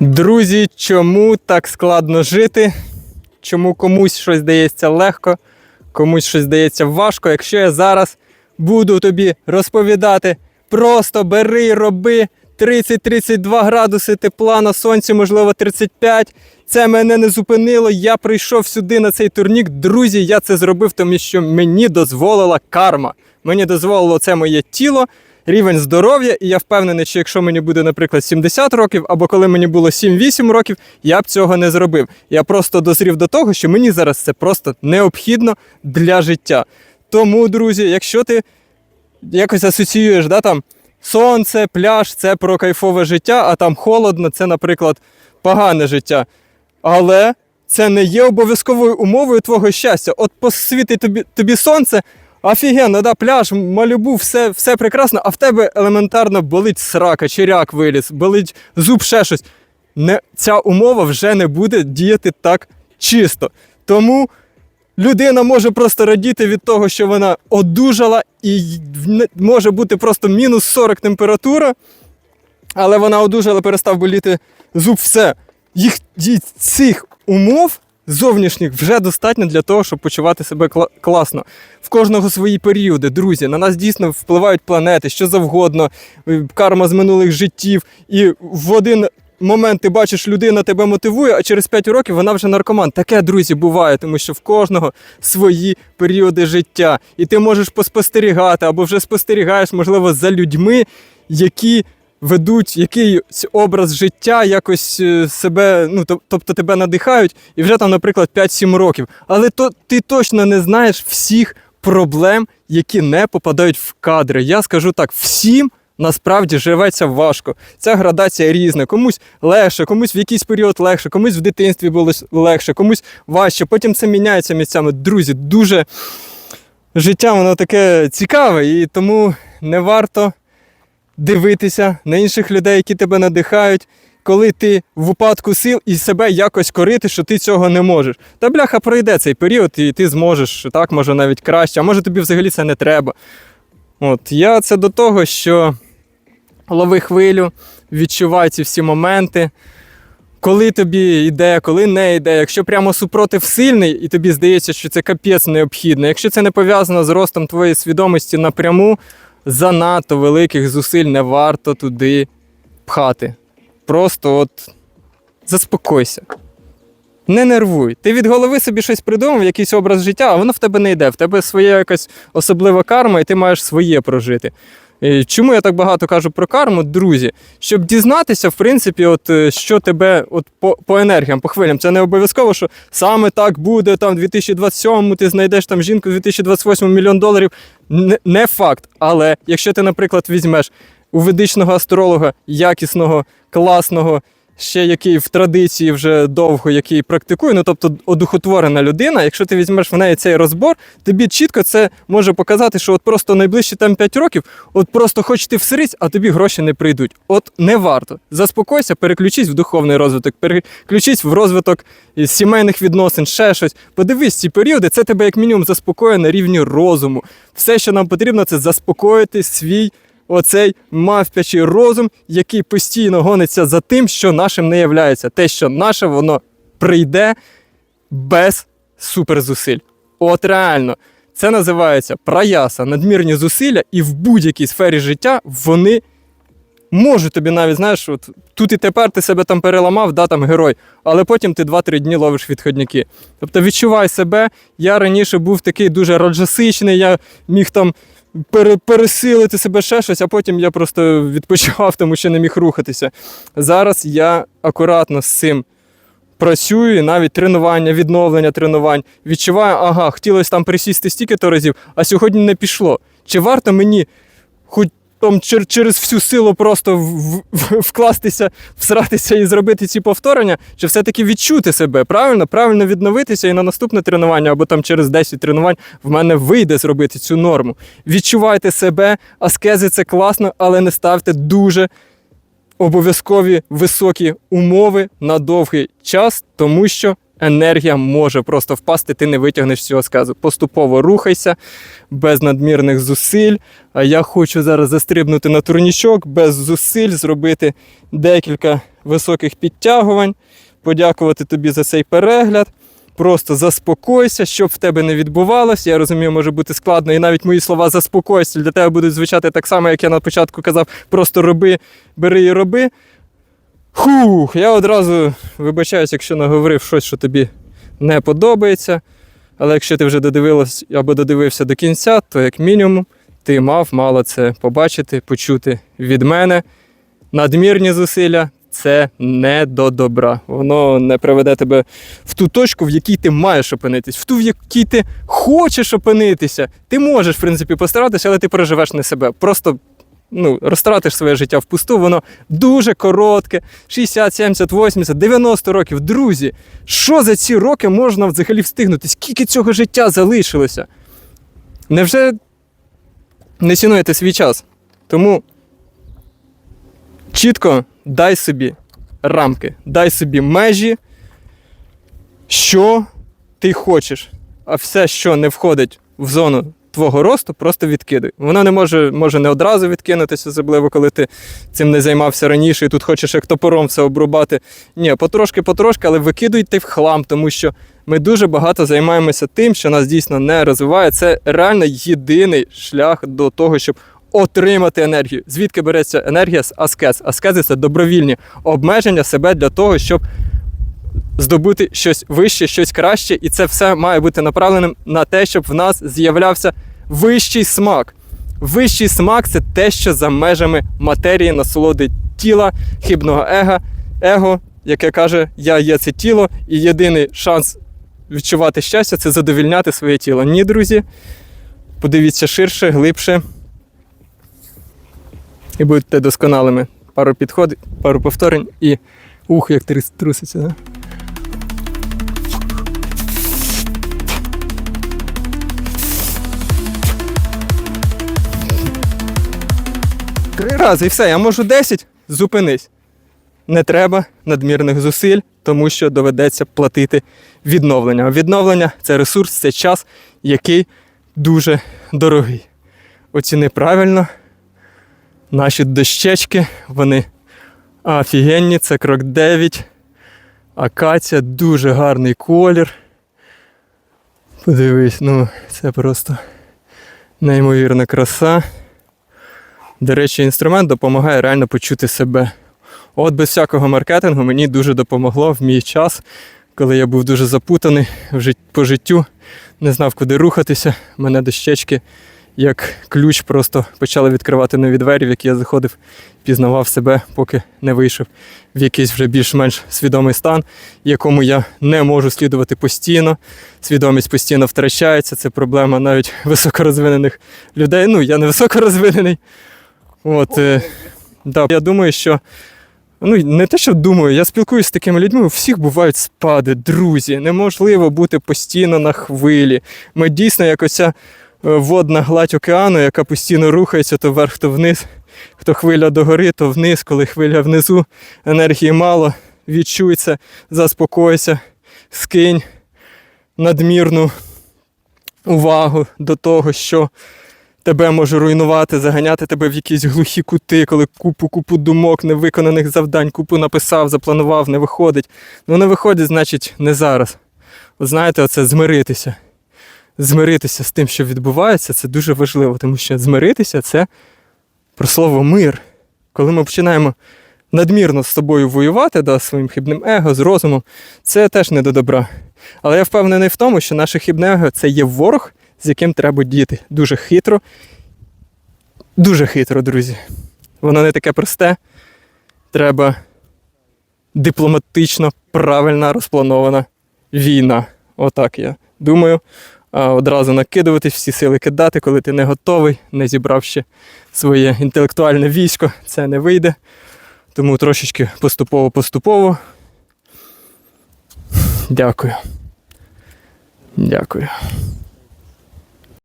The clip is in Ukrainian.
Друзі, чому так складно жити? Чому комусь щось здається легко, комусь щось здається важко, якщо я зараз буду тобі розповідати, просто бери роби 30-32 градуси тепла на сонці, можливо, 35. Це мене не зупинило. Я прийшов сюди на цей турнік. Друзі, я це зробив, тому що мені дозволила карма. Мені дозволило це моє тіло, рівень здоров'я, і я впевнений, що якщо мені буде, наприклад, 70 років, або коли мені було 7-8 років, я б цього не зробив. Я просто дозрів до того, що мені зараз це просто необхідно для життя. Тому, друзі, якщо ти якось асоціюєш, да, там сонце, пляж це про кайфове життя, а там холодно, це, наприклад, погане життя. Але це не є обов'язковою умовою твого щастя. От посвітить тобі, тобі сонце, офігенно, да, пляж, малюбу, все, все прекрасно, а в тебе елементарно болить срака, черяк виліз, болить зуб, ще щось. Не, ця умова вже не буде діяти так чисто. Тому людина може просто радіти від того, що вона одужала, і може бути просто мінус 40 температура, але вона одужала, перестав боліти зуб, все. Їх цих умов зовнішніх вже достатньо для того, щоб почувати себе кла- класно. В кожного свої періоди, друзі. На нас дійсно впливають планети, що завгодно, е, карма з минулих життів. І в один момент ти бачиш, людина тебе мотивує, а через 5 років вона вже наркоман. Таке, друзі, буває, тому що в кожного свої періоди життя. І ти можеш поспостерігати або вже спостерігаєш, можливо, за людьми, які ведуть якийсь образ життя, якось е, себе, ну тобто тебе надихають, і вже там, наприклад, 5-7 років. Але то ти точно не знаєш всіх проблем, які не попадають в кадри. Я скажу так, всім. Насправді живеться важко. Ця градація різна. Комусь легше, комусь в якийсь період легше, комусь в дитинстві було легше, комусь важче. Потім це міняється місцями. Друзі, дуже життя воно таке цікаве, і тому не варто дивитися на інших людей, які тебе надихають, коли ти в упадку сил і себе якось корити, що ти цього не можеш. Та бляха пройде цей період, і ти зможеш так, може навіть краще, а може тобі взагалі це не треба. От я це до того, що лови хвилю, відчувай ці всі моменти. Коли тобі йде, коли не йде, якщо прямо супротив сильний, і тобі здається, що це капець необхідно, якщо це не пов'язано з ростом твоєї свідомості напряму, занадто великих зусиль не варто туди пхати. Просто от заспокойся. Не нервуй. Ти від голови собі щось придумав, якийсь образ життя, а воно в тебе не йде. В тебе своя якась особлива карма, і ти маєш своє прожити. Е, Чому я так багато кажу про карму, друзі? Щоб дізнатися, в принципі, от е, що тебе от по, по енергіям, по хвилям. Це не обов'язково, що саме так буде там 2027 ти знайдеш там жінку 2028 мільйон доларів. Не, не факт. Але якщо ти, наприклад, візьмеш у ведичного астролога якісного, класного, ще який в традиції вже довго який практикує, ну тобто одухотворена людина, якщо ти візьмеш в неї цей розбор, тобі чітко це може показати, що от просто найближчі там 5 років, от просто хоч ти всрись, а тобі гроші не прийдуть. От не варто. Заспокойся, переключись в духовний розвиток, переключись в розвиток сімейних відносин, ще щось. Подивись ці періоди, це тебе як мінімум заспокоює на рівні розуму. Все, що нам потрібно, це заспокоїти свій оцей мавпячий розум, який постійно гониться за тим, що нашим не являється. Те, що наше, воно прийде без суперзусиль. От реально. Це називається праяса, надмірні зусилля, і в будь-якій сфері життя вони можуть тобі навіть, знаєш, от тут і тепер ти себе там переламав, да, там герой, але потім ти 2-3 дні ловиш відходняки. Тобто відчувай себе. Я раніше був такий дуже раджасичний, я міг там пересилити себе ще щось, а потім я просто відпочивав, тому що не міг рухатися. Зараз я акуратно з цим працюю, і навіть тренування, відновлення тренувань. Відчуваю, ага, хотілося там присісти стільки-то разів, а сьогодні не пішло. Чи варто мені хоч там чер- через всю силу просто в- в- вкластися, всратися і зробити ці повторення, чи все-таки відчути себе правильно, правильно відновитися і на наступне тренування, або там через 10 тренувань в мене вийде зробити цю норму. Відчувайте себе, аскези це класно, але не ставте дуже обов'язкові високі умови на довгий час, тому що енергія може просто впасти, ти не витягнеш цього сказу. Поступово рухайся, без надмірних зусиль. А я хочу зараз застрибнути на турнічок, без зусиль зробити декілька високих підтягувань, подякувати тобі за цей перегляд. Просто заспокойся, щоб в тебе не відбувалося. Я розумію, може бути складно, і навіть мої слова заспокойся для тебе будуть звучати так само, як я на початку казав: просто роби, бери і роби. Хух, я одразу вибачаюсь, якщо наговорив щось, що тобі не подобається. Але якщо ти вже додивилась або додивився до кінця, то як мінімум ти мав мало це побачити, почути від мене. Надмірні зусилля це не до добра. Воно не приведе тебе в ту точку, в якій ти маєш опинитись, в ту, в якій ти хочеш опинитися. Ти можеш, в принципі, постаратися, але ти переживеш не себе. Просто ну, розтратиш своє життя впусту, воно дуже коротке, 60, 70, 80, 90 років. Друзі, що за ці роки можна взагалі встигнути? Скільки цього життя залишилося? Невже не цінуєте свій час? Тому чітко дай собі рамки, дай собі межі, що ти хочеш, а все, що не входить в зону твого росту, просто відкидай. Воно не може, може не одразу відкинутися, особливо коли ти цим не займався раніше і тут хочеш як топором все обрубати. Ні, потрошки-потрошки, але викидуйте в хлам, тому що ми дуже багато займаємося тим, що нас дійсно не розвиває. Це реально єдиний шлях до того, щоб отримати енергію. Звідки береться енергія з аскез? Аскези це добровільні обмеження себе для того, щоб здобути щось вище, щось краще, і це все має бути направленим на те, щоб в нас з'являвся вищий смак. Вищий смак це те, що за межами матерії насолоди тіла, хибного его, его, яке каже, я є це тіло, і єдиний шанс відчувати щастя це задовільняти своє тіло. Ні, друзі. Подивіться ширше, глибше. І будьте досконалими. Пару підходів, пару повторень і ух, як труситься. Да? Три рази і все, я можу 10, зупинись. Не треба надмірних зусиль, тому що доведеться платити відновлення. Відновлення це ресурс, це час, який дуже дорогий. Оціни правильно. Наші дощечки, вони офігенні, це крок 9. Акація, дуже гарний колір. Подивись, ну це просто неймовірна краса. До речі, інструмент допомагає реально почути себе. От без всякого маркетингу мені дуже допомогло в мій час, коли я був дуже запутаний по життю, не знав, куди рухатися. Мене дощечки як ключ просто почали відкривати нові двері, в які я заходив, пізнавав себе, поки не вийшов в якийсь вже більш-менш свідомий стан, якому я не можу слідувати постійно. Свідомість постійно втрачається. Це проблема навіть високорозвинених людей. Ну, я не високорозвинений. От, е, да, я думаю, що. Ну, не те, що думаю, я спілкуюся з такими людьми, у всіх бувають спади, друзі. Неможливо бути постійно на хвилі. Ми дійсно як оця е, водна гладь океану, яка постійно рухається то вверх, то вниз. Хто хвиля догори, то вниз, коли хвиля внизу, енергії мало, відчуй це, заспокойся, скинь надмірну увагу до того, що тебе може руйнувати, заганяти тебе в якісь глухі кути, коли купу-купу думок, невиконаних завдань, купу написав, запланував, не виходить. Ну не виходить, значить, не зараз. От знаєте, оце змиритися. Змиритися з тим, що відбувається, це дуже важливо, тому що змиритися це про слово мир. Коли ми починаємо надмірно з собою воювати, да, своїм хибним его, з розумом, це теж не до добра. Але я впевнений в тому, що наше хибне его це є ворог, з яким треба діяти. Дуже хитро. Дуже хитро, друзі. Воно не таке просте. Треба дипломатично, правильно розпланована війна. Отак я думаю. Одразу накидуватись, всі сили кидати, коли ти не готовий, не зібрав ще своє інтелектуальне військо, це не вийде. Тому трошечки поступово-поступово. Дякую. Дякую.